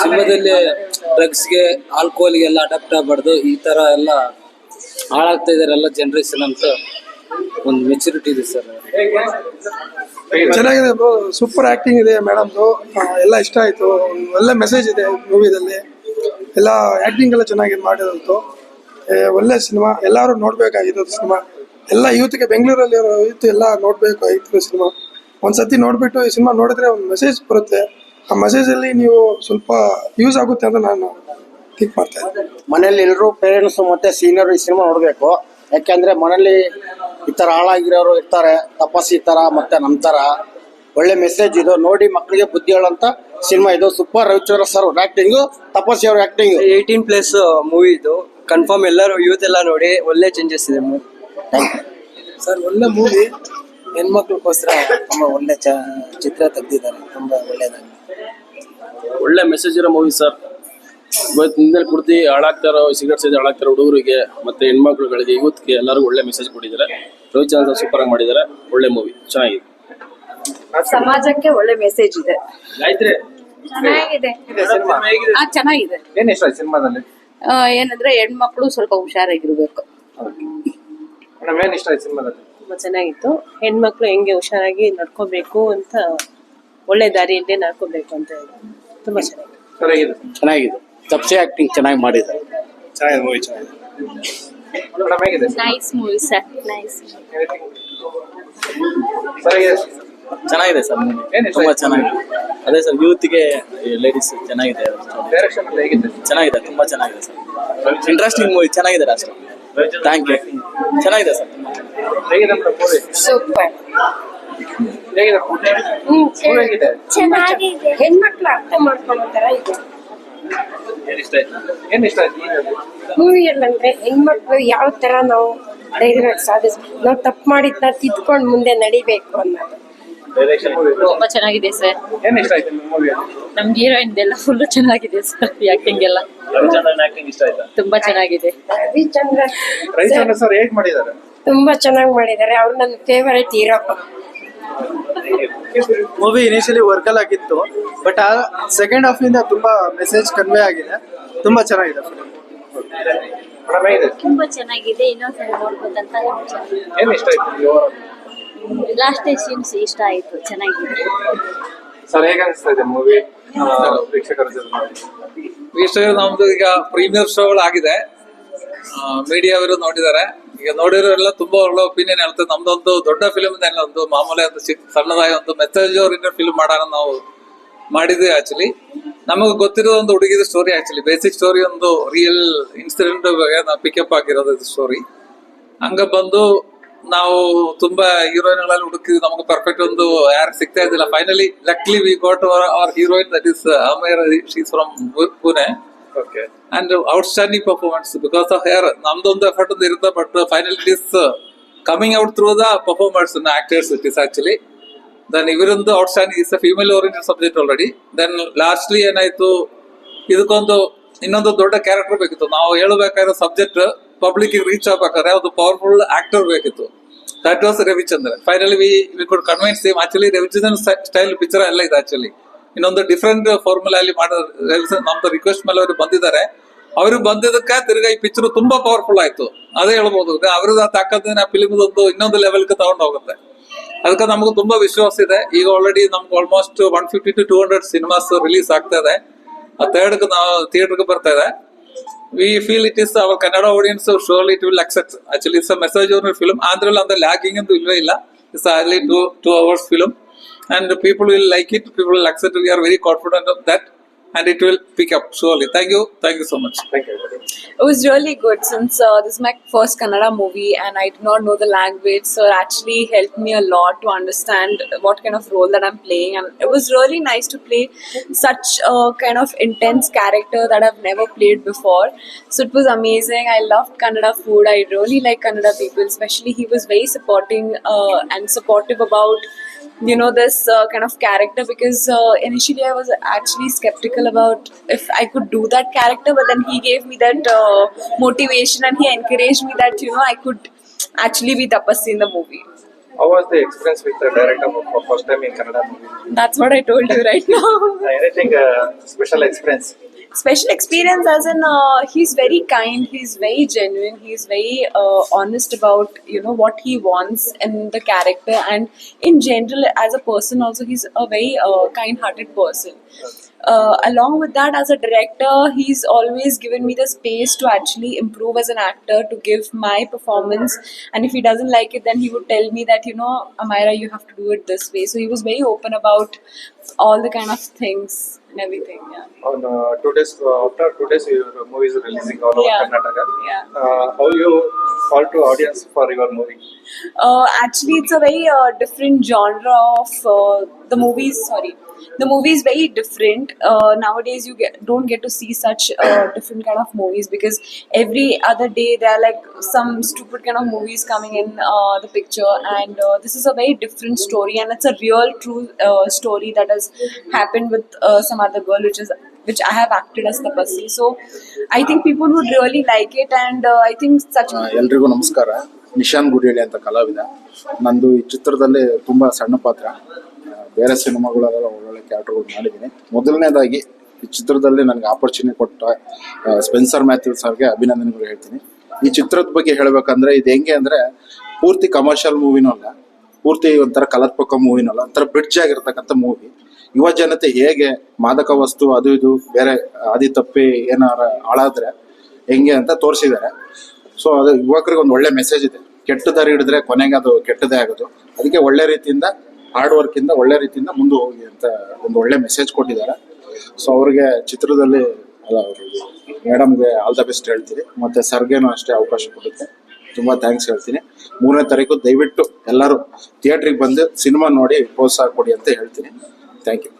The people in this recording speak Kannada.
ಸಿನಿಮಾದಲ್ಲಿ ಡ್ರಗ್ಸ್ಗೆ ಆಲ್ಕೋಹಾಲ್ಗೆ ಎಲ್ಲ ಅಡಾಪ್ಟ್ ಆಗಬಾರ್ದು ಈ ತರ ಎಲ್ಲ ಹಾಳಾಗ್ತಾ ಇದಾರೆ ಎಲ್ಲ ಜನರೇಷನ್ ಅಂತ ಒಂದು ಮೆಚುರಿಟಿ ಇದೆ ಸರ್ ಚೆನ್ನಾಗಿದೆ ಸೂಪರ್ ಆಕ್ಟಿಂಗ್ ಇದೆ ಮೇಡಮ್ದು ಎಲ್ಲ ಇಷ್ಟ ಆಯ್ತು. ಒಳ್ಳೆ ಮೆಸೇಜ್ ಇದೆ ಮೂವಿದಲ್ಲಿ ಎಲ್ಲ ಆಕ್ಟಿಂಗ್ ಎಲ್ಲ ಚೆನ್ನಾಗಿ ಮಾಡಿರೋದು. ಏ, ಒಳ್ಳೆ ಸಿನಿಮಾ ಎಲ್ಲರೂ ನೋಡ್ಬೇಕಾಗಿರೋದು ಸಿನಿಮಾ ಎಲ್ಲ ಯೂತ್ಗೆ ಬೆಂಗಳೂರಲ್ಲಿರೋ ಯೂತ್ ಎಲ್ಲ ನೋಡ್ಬೇಕು ಸಿನಿಮಾ ಒಂದ್ಸತಿ ನೋಡ್ಬಿಟ್ಟು ಈ ಸಿನಿಮಾ ನೋಡಿದ್ರೆ ಒಂದು ಮೆಸೇಜ್ ಬರುತ್ತೆ. ಆ ಮೆಸೇಜ್ ಅಲ್ಲಿ ನೀವು ಸ್ವಲ್ಪ ಯೂಸ್ ಆಗುತ್ತೆ ಅಂತ ನಾನು ಥಿಂಕ್ ಮಾಡ್ತಾ ಇದ್ದೀನಿ. ಮನೇಲಿ ಎಲ್ಲರೂ ಪೇರೆಂಟ್ಸ್ ಮತ್ತೆ ಸೀನಿಯರ್ ಈ ಸಿನಿಮಾ ನೋಡ್ಬೇಕು. ಯಾಕೆಂದ್ರೆ ಮನೇಲಿ ಈ ತರ ಹಾಳಾಗಿರೋರು ಇರ್ತಾರೆ ತಪಸ್ ಈ ತರ ಮತ್ತೆ ನಮ್ ತರ ಒಳ್ಳೆ ಮೆಸೇಜ್ ಇದು. ನೋಡಿ ಮಕ್ಕಳಿಗೆ ಬುದ್ಧಿ ಹೇಳೋಂತ ಸಿನಿಮಾ ಇದು. Super Ravichandra sir acting acting Taapsee ಅವ್ರ ಆಕ್ಟಿಂಗ್ ಏಯ್ಟೀನ್ ಪ್ಲಸ್ ಮೂವಿ ಇದು. ಕನ್ಫರ್ಮ್ ಎಲ್ಲರೂ ಯೂತ್ ಎಲ್ಲ ನೋಡಿ ಒಳ್ಳೆ ಚೇಂಜಸ್ ಇದೆ ಮೂವಿ ಸರ್ ಒಳ್ಳೆ ಮೂವಿ ಹೆಣ್ಮಕ್ಳಿಗೋಸ್ಕರ ತುಂಬಾ ಒಳ್ಳೆ ಚ ಚಿತ್ರ ತೆಗ್ದಿದ್ದಾರೆ. ತುಂಬಾ ಒಳ್ಳೇದಾಗಿ ಒಳ್ಳೆ ಮೆಸೇಜ್ ಇರೋ ಮೂವಿ ಸರ್ ಇವತ್ತು ಹಿಂದೆ ಕುಡ್ದು ಹಾಳಾಗ್ತಾರೋ ಸಿಗರೇಟ್ ಸೇದಿ ಹಾಳಾಗ್ತಾರೋ ಹುಡುಗರಿಗೆ ಮತ್ತೆ ಹೆಣ್ಮಕ್ಳುಗಳಿಗೆ ಯೂತ್ಗೆ ಎಲ್ಲರಿಗೂ ಒಳ್ಳೆ ಮೆಸೇಜ್ ಕೊಟ್ಟಿದ್ದಾರೆ. ರವಿಚಂದ್ರ ಸೂಪರ್ ಆಗಿ ಮಾಡಿದ್ದಾರೆ. ಒಳ್ಳೆ ಮೂವಿ ಚೆನ್ನಾಗಿದೆ. ಸಮಾಜಕ್ಕೆ ಒಳ್ಳೆ ಮೆಸೇಜ್ ಇದೆ. ಗಾಯತ್ರಿ? ಚೆನ್ನಾಗಿದೆ. ಆ, ಚೆನ್ನಾಗಿದೆ. ಏನ್ ಇಷ್ಟ ಆಯ್ತು ಸಿನಿಮಾದಲ್ಲಿ? ಆ, ಏನಂದ್ರೆ ಹೆಣ್ಮಕ್ಳು ಸ್ವಲ್ಪ ಹುಷಾರಾಗಿರ್ಬೇಕು. ಮೇಡಮ್ ಏನ್ ಇಷ್ಟ ಆಯ್ತು ಸಿನಿಮಾದಲ್ಲಿ? ತುಂಬಾ ಚೆನ್ನಾಗಿತ್ತು. ಹೆಣ್ಮಕ್ಳು ಹೆಂಗೆ ಹುಷಾರಾಗಿ ನಡ್ಕೋಬೇಕು ಅಂತ ಒಳ್ಳೆ ದಾರಿಯಲ್ಲೇ ನಡ್ಕೋಬೇಕು ಅಂತ ಹೇಳಿ ತುಂಬಾ ಚೆನ್ನಾಗಿದೆ ಚೆನ್ನಾಗಿದೆ. ಚೆನ್ನಾಗಿದೆ. ತಪ್ಸಿ ಆಕ್ಟಿಂಗ್ ಚೆನ್ನಾಗಿ ಮಾಡಿದ್ದಾರೆ. ಚೆನ್ನಾಗಿದೆ ಮೂವಿ ಚೆನ್ನಾಗಿದೆ. ಮೇಡಮ್ ಹೇಗಿದೆ? ನೈಸ್ ಮೂವಿ ಸರ್ ನೈಸ್ ಚೆನ್ನಾಗಿದೆ ಸರ್ ತುಂಬಾ ಚೆನ್ನಾಗಿದೆ. ಅದೇ ಸರ್ ಯೂತ್ಗೆ ಲೇಡೀಸ್ ಚೆನ್ನಾಗಿದೆ. ಡೈರೆಕ್ಷನ್ ಹೇಗಿದೆ? ಚೆನ್ನಾಗಿದೆ ತುಂಬಾ ಚೆನ್ನಾಗಿದೆ ಸರ್. ಇಂಟ್ರೆಸ್ಟಿಂಗ್ ಮೂವಿ ಚೆನ್ನಾಗಿದೆ ಅಷ್ಟೇ. ಥ್ಯಾಂಕ್ ಯು ಚೆನ್ನಾಗಿದೆ ಸರ್. ಹೇಗಿದೆ ಸೂಪರ್ ಚೆನ್ನಾಗಿದೆ. ಹೆಣ್ಮಕ್ಳು ಅರ್ಥ ಮಾಡ್ಕೊಳ್ಳೋ ತರ ಇದೆ. ಮೂವಿಯಲ್ಲಂದ್ರೆ ಹೆಣ್ಮಕ್ಳು ಯಾವ ತರ ನಾವು ಧೈರ್ಯವಾಗಿ ಸಾಧಿಸ್ಬೇಕು ನಾವು ತಪ್ಪು ಮಾಡಿದ್ನ ತಿದ್ಕೊಂಡು ಮುಂದೆ ನಡಿಬೇಕು ಅನ್ನೋದು. ತುಂಬಾ ಚೆನ್ನಾಗಿದೆ ಸರ್. ನಮ್ಗೆ ಇಷ್ಟ ಆಯ್ತು ಮೂವಿಯಲ್ಲಿ ನಮ್ ಹೀರೋಯಿನ್ ಎಲ್ಲ ಫುಲ್ ಚೆನ್ನಾಗಿದೆ ಸರ್ ಆಕ್ಟಿಂಗ್ ಎಲ್ಲ. ತುಂಬಾ ಚೆನ್ನಾಗಿದೆ. ರವಿಚಂದ್ರ ಸರ್ ತುಂಬಾ ಚೆನ್ನಾಗಿ ಮಾಡಿದ್ದಾರೆ. ಅವ್ರು ನನ್ನ ಫೇವರೇಟ್ ಹೀರೋ ಮೂವಿ ಇನಿಷಿಯಲಿ ವರ್ಕಲ್ ಆಗಿತ್ತು ಬಟ್ ಆ ಸೆಕೆಂಡ್ ಹಾಫ್ ಇಂದ ತುಂಬಾ ಮೆಸೇಜ್ ಕನ್ವೆ ಆಗಿದೆ. ತುಂಬಾ ಚೆನ್ನಾಗಿದೆ ತುಂಬಾ ಚೆನ್ನಾಗಿದೆ ಇನ್ನೊಂದ್ಸಲ ನೋಡ್ಬೇಕಂತ ಏನ್ ಇಷ್ಟ ಆಯ್ತು ಲಾಸ್ಟ್ ಸೀನ್ಸ್ ಇಷ್ಟ ಆಯ್ತು ಚೆನ್ನಾಗಿದೆ. ಸರ್ ಹೇಗೆ ಅನಿಸ್ತಾ ಇದೆ ಮೂವಿ ಪ್ರೇಕ್ಷಕರ ಜೊತೆ ವಿಷಯ ನಮ್ದು ಈಗ ಪ್ರೀಮಿಯರ್ ಶೋಗಳು ಆಗಿದೆ ಮೀಡಿಯಾ ಅವರು ನೋಡಿದ್ದಾರೆ. ಈಗ ನೋಡಿರೋರೆಲ್ಲ ತುಂಬಾ ಒಳ್ಳೆ ಒಪಿನಿಯನ್ ಹೇಳ್ತಾರೆ. ನಮ್ದೊಂದು ದೊಡ್ಡ ಫಿಲ್ಮ್ ಒಂದು ಮಾಮೂಲಿ ಒಂದು ಚಿಕ್ಕ ಸಣ್ಣದಾಗಿ ಒಂದು ಮೆಸೇಜ್ ಫಿಲ್ಮ್ ಮಾಡೋಣ ನಾವು ಮಾಡಿದ್ವಿ ಆಕ್ಚುಲಿ ನಮಗೆ ಗೊತ್ತಿರೋ ಒಂದು ಹುಡುಗಿದ ಸ್ಟೋರಿ ಆಕ್ಚುಲಿ ಬೇಸಿಕ್ ಸ್ಟೋರಿ ಒಂದು ರಿಯಲ್ ಇನ್ಸಿಡೆಂಟ್ ಪಿಕಪ್ ಆಗಿರೋದು ಸ್ಟೋರಿ ಹಂಗ ಬಂದು ನಾವು ತುಂಬಾ ಹೀರೋಯಿನ್ಗಳಲ್ಲಿ ಹುಡುಕಿದ್ವಿ ನಮಗೆ ಪರ್ಫೆಕ್ಟ್ ಒಂದು ಯಾರು ಸಿಗ್ತಾ ಇದ್ದಿಲ್ಲ. Finally luckily we got our heroine that is ಅಮೇರ್ she's from Pune okay out outstanding performance because of her ನಮ್ದೊಂದು ಎಫರ್ಟ್ ಒಂದು ಇರುತ್ತೆ but final it is coming out through the performance actors it is actually then ಇವರೊಂದು outstanding is female oriented subject already then lastly ಏನಾಯ್ತು, ಇದಕ್ಕೊಂದು ಇನ್ನೊಂದು ದೊಡ್ಡ ಕ್ಯಾರೆಕ್ಟರ್ ಬೇಕಿತ್ತು. ನಾವು ಹೇಳಬೇಕಾಗಿರೋ ಸಬ್ಜೆಕ್ಟ್ ಪಬ್ಲಿಕ್ ರೀಚ್ ಆಗ್ಬೇಕಾದ್ರೆ ಒಂದು ಪವರ್ಫುಲ್ ಆಕ್ಟರ್ ಬೇಕಿತ್ತು. That was Ravichandra finally we we could convince same actually Ravichandran style picture ಎಲ್ಲ ಇದೆ ಆಕ್ಚುಲಿ ಇನ್ನೊಂದು ಡಿಫ್ರೆಂಟ್ ಫಾರ್ಮುಲಾ ಅಲ್ಲಿ ಮಾಡೋ ನಮ್ದು ರಿಕ್ವೆಸ್ಟ್ ಮೇಲೆ ಅವರು ಬಂದಿದ್ದಾರೆ. ಅವರು ಬಂದಿದ್ದಕ್ಕೆ ತಿರುಗಾ ಈ ಪಿಕ್ಚರ್ ತುಂಬಾ ಪವರ್ಫುಲ್ ಆಯ್ತು. ಅದೇ ಹೇಳ್ಬೋದು. ಅವ್ರದ್ದು ತಾಕತ್ತಿನ ಫಿಲಿಮ್ ಒಂದು ಇನ್ನೊಂದು ಲೆವೆಲ್ಗೆ ತಗೊಂಡು ಹೋಗುತ್ತೆ. ಅದಕ್ಕೆ ನಮಗೂ ತುಂಬಾ ವಿಶ್ವಾಸ ಇದೆ. ಈಗ ಆಲ್ರೆಡಿ ನಮ್ಗೆ almost one fifty to two hundred cinemas release ಆಗ್ತಾ ಇದೆ. ಥರ್ಡ್ ನಾವು ಥಿಯೇಟರ್ಗೆ ಬರ್ತಾ ಇದೆ. We feel it is our Kannada audience surely it will accept actually it's a message film ಆಂಧ್ರಲ್ಲಿ ಅಂದ್ರೆ ಲ್ಯಾಕಿಂಗ್ ಅಂತ ಇಲ್ವೇ ಇಲ್ಲ. ಇಟ್ಸ್ ಅಲ್ಲಿ two two hours film and the people will like it, people will accept it. We are very confident of that and it will pick up surely. Thank you. Thank you so much. Thank you. It was really good since uh, this is my first Kannada movie and I did not know the language, so it actually helped me a lot to understand what kind of role that I'm playing. And it was really nice to play such a kind of intense character that I've never played before. So it was amazing. I loved Kannada food. I really like Kannada people, especially he was very supporting uh, and supportive about you know this uh, kind of character because uh, initially i was actually skeptical about if i could do that character but then he gave me that uh, motivation and he encouraged me that you know i could actually be tapassi in the movie How was the experience with the director for first time in Canada? That's what I told you right now. Anything uh, special experience? Special experience as in uh, he's very kind he's very genuine he's very uh, honest about you know what he wants in the character and in general as a person also he's a very uh, kind hearted person. Uh, along with that as a director he's always given me the space to actually improve as an actor to give my performance. And if he doesn't like it then he would tell me that you know amira you have to do it this way. So he was very open about all the kind of things and everything yeah On uh, two days, uh, after two days, your movie is releasing all over Yeah. Karnataka. Yeah. Uh, how you call to audience for your movie? Uh, actually, it's a very uh, different genre of uh, the movies. Sorry, the movie is very different. Uh, nowadays, you get don't get to see such uh, different kind of movies because every other day there are like some stupid kind of movies coming in uh, the picture, and uh, this is a very different story, and it's a real, true uh, story that has happened with uh, some other girl, which is which I have acted as Tapassi. So, I think people would really like it, and uh, I think such. ಆ, ಎಲ್ರಿಗೂ ನಮಸ್ಕಾರ Nishan Gudiyalli ಅಂತ ಕಲಾವಿದ. ನಂದು ಈ ಚಿತ್ರದಲ್ಲಿ ತುಂಬಾ ಸಣ್ಣ ಪಾತ್ರ. ಬೇರೆ ಸಿನಿಮಾಗಳೆಲ್ಲ ಒಳ್ಳೊಳ್ಳೆ ಕ್ಯಾರೆಕ್ಟರ್ಗಳು ಮಾಡಿದ್ದೀನಿ. ಮೊದಲನೇದಾಗಿ ಈ ಚಿತ್ರದಲ್ಲಿ ನನಗೆ ಆಪರ್ಚುನಿಟಿ ಕೊಟ್ಟ ಸ್ಪೆನ್ಸರ್ ಮ್ಯಾಥ್ಯೂ ಸರ್ಗೆ ಅಭಿನಂದನೆಗಳು ಹೇಳ್ತೀನಿ. ಈ ಚಿತ್ರದ ಬಗ್ಗೆ ಹೇಳಬೇಕಂದ್ರೆ ಇದು ಹೆಂಗೆ ಅಂದ್ರೆ ಪೂರ್ತಿ ಕಮರ್ಷಿಯಲ್ ಮೂವಿನೂ ಅಲ್ಲ, ಪೂರ್ತಿ ಒಂಥರ ಕಲಾತ್ಮಕ ಮೂವಿನೂ ಅಲ್ಲ, ಒಂಥರ ಬ್ರಿಡ್ಜ್ ಆಗಿರ್ತಕ್ಕಂಥ ಮೂವಿ ಯುವ ಜನತೆ ಹೇಗೆ ಮಾದಕ ವಸ್ತು ಅದು ಇದು, ಬೇರೆ ಆದಿ ತಪ್ಪಿ ಏನಾರ ಹಾಳಾದ್ರೆ ಹೆಂಗೆ ಅಂತ ತೋರಿಸಿದ್ದಾರೆ. ಸೊ ಅದು ಯುವಕರಿಗೆ ಒಂದು ಒಳ್ಳೆ ಮೆಸೇಜ್ ಇದೆ. ಕೆಟ್ಟ ದಾರಿ ಹಿಡಿದ್ರೆ ಕೊನೆಗೆ ಅದು ಕೆಟ್ಟದೇ ಆಗೋದು. ಅದಕ್ಕೆ ಒಳ್ಳೆ ರೀತಿಯಿಂದ ಹಾರ್ಡ್ ವರ್ಕ್ ಇಂದ ಒಳ್ಳೆ ರೀತಿಯಿಂದ ಮುಂದೆ ಹೋಗಿ ಅಂತ ಒಂದು ಒಳ್ಳೆ ಮೆಸೇಜ್ ಕೊಟ್ಟಿದ್ದಾರೆ. ಸೊ ಅವ್ರಿಗೆ ಚಿತ್ರದಲ್ಲಿ ಮೇಡಮ್ಗೆ ಆಲ್ ದ ಬೆಸ್ಟ್ ಹೇಳ್ತೀನಿ. ಮತ್ತೆ ಸರ್ಗೇನು ಅಷ್ಟೇ ಅವಕಾಶ ಕೊಡುತ್ತೆ. ತುಂಬಾ ಥ್ಯಾಂಕ್ಸ್ ಹೇಳ್ತೀನಿ. ಮೂರನೇ ತಾರೀಕು ದಯವಿಟ್ಟು ಎಲ್ಲರೂ ಥಿಯೇಟ್ರಿಗೆ ಬಂದು ಸಿನಿಮಾ ನೋಡಿ ಪ್ರೋತ್ಸಾಹ ಕೊಡಿ ಅಂತ ಹೇಳ್ತೀನಿ. Thank you